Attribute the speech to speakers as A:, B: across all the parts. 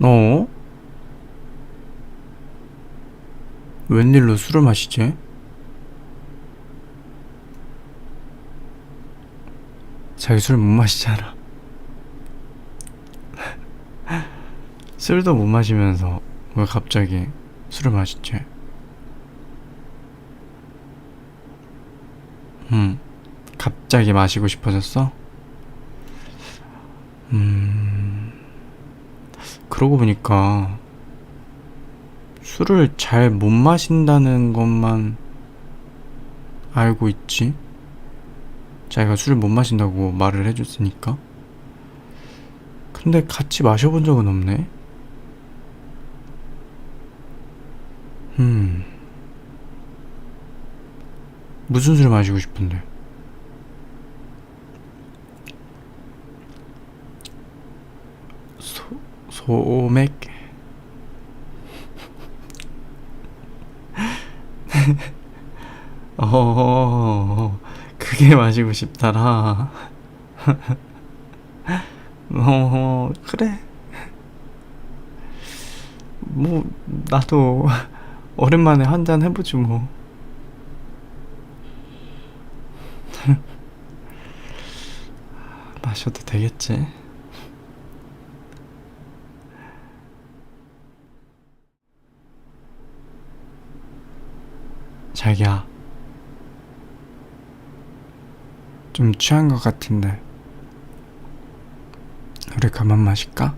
A: 너? 웬일로 술을 마시지? 자기 술 못 마시잖아. 술도 못 마시면서 왜 갑자기 술을 마시지? 음, 갑자기 마시고 싶어졌어? 음, 그러고 보니까 술을 잘 못 마신다는 것만 알고 있지? 자기가 술을 못 마신다고 말을 해줬으니까. 근데 같이 마셔본 적은 없네? 음. 무슨 술을 마시고 싶은데? 소, 소맥? 어, 그게 마시고 싶다라. 어, 그래. 뭐, 나도 오랜만에 한 잔 해보지 뭐. 마셔도 되겠지. 자기야. 좀 취한 것 같은데. 우리 그만 마실까?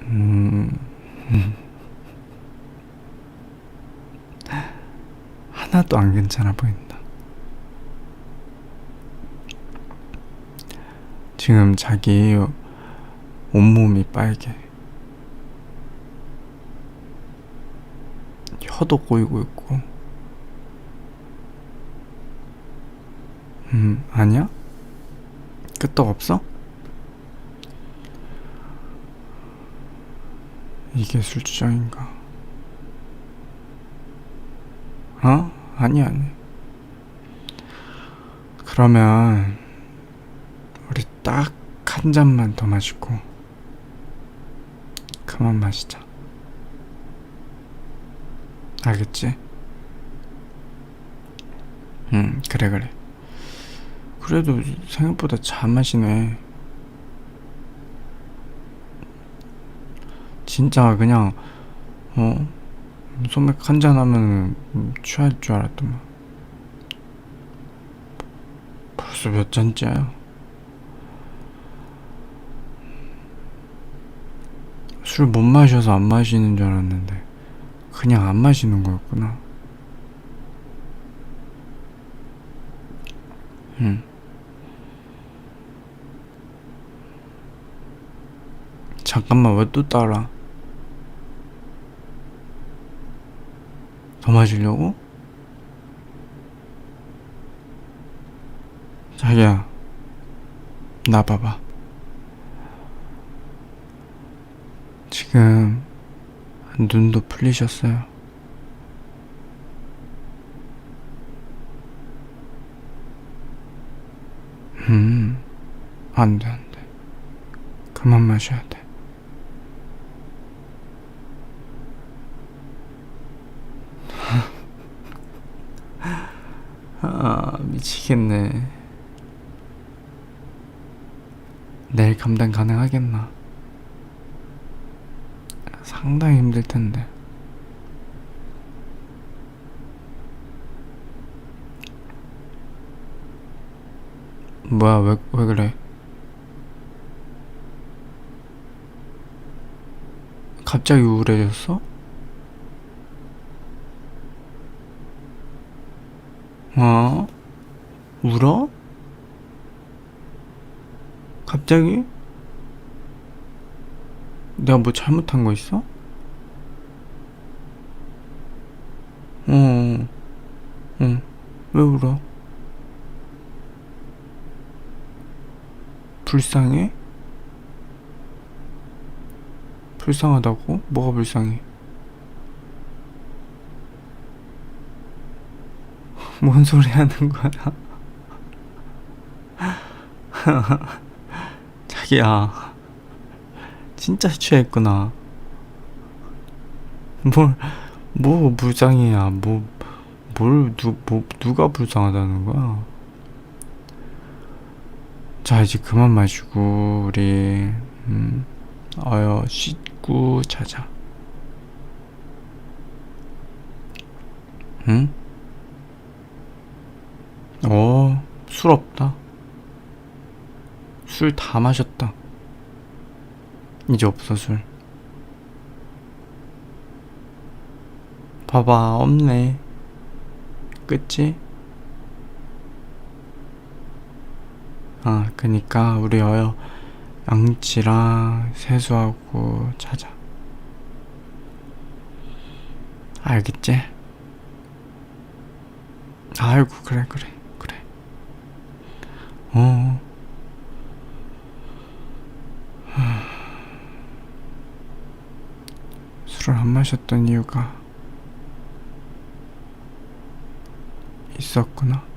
A: 음. 하나도 안 괜찮아 보인다. 지금 자기 온몸이 빨개. 혀도 꼬이고 있고. 음, 아니야? 끄떡 없어? 이게 술주정인가? 어? 아니, 아니. 그러면, 우리 딱 한 잔만 더 마시고, 그만 마시자. 알겠지? 응, 그래, 그래. 그래도 생각보다 잘 마시네. 진짜 그냥 어 소맥 한 잔 하면 취할 줄 알았더만. 벌써 몇 잔째야? 술 못 마셔서 안 마시는 줄 알았는데 그냥 안 마시는 거였구나. 응. 잠깐만 왜 또 따라? 더 마시려고? 자기야 나 봐봐 지금 눈도 풀리셨어요 음 안 돼 안 돼 그만 마셔야 돼 아, 미치겠네. 내일 감당 가능하겠나? 상당히 힘들 텐데. 뭐야, 왜, 왜 그래? 갑자기 우울해졌어? 어? 울어? 갑자기? 내가 뭐 잘못한 거 있어? 어, 응. 왜 울어? 불쌍해? 불쌍하다고? 뭐가 불쌍해? 뭔 소리 하는 거야? 자기야 진짜 취했구나 뭘, 뭐 불쌍해야 뭐, 뭘, 누, 뭐, 누가 불쌍하다는 거야 자 이제 그만 마시고 우리 음, 어여 씻고 자자 응? 어, 술 없다. 술 다 마셨다. 이제 없어, 술. 봐봐, 없네. 그치? 아, 그니까, 우리 어여 양치랑 세수하고 자자. 알겠지? 아이고, 그래, 그래, 그래. 어. 하. 마셨던 이유가 있었구나.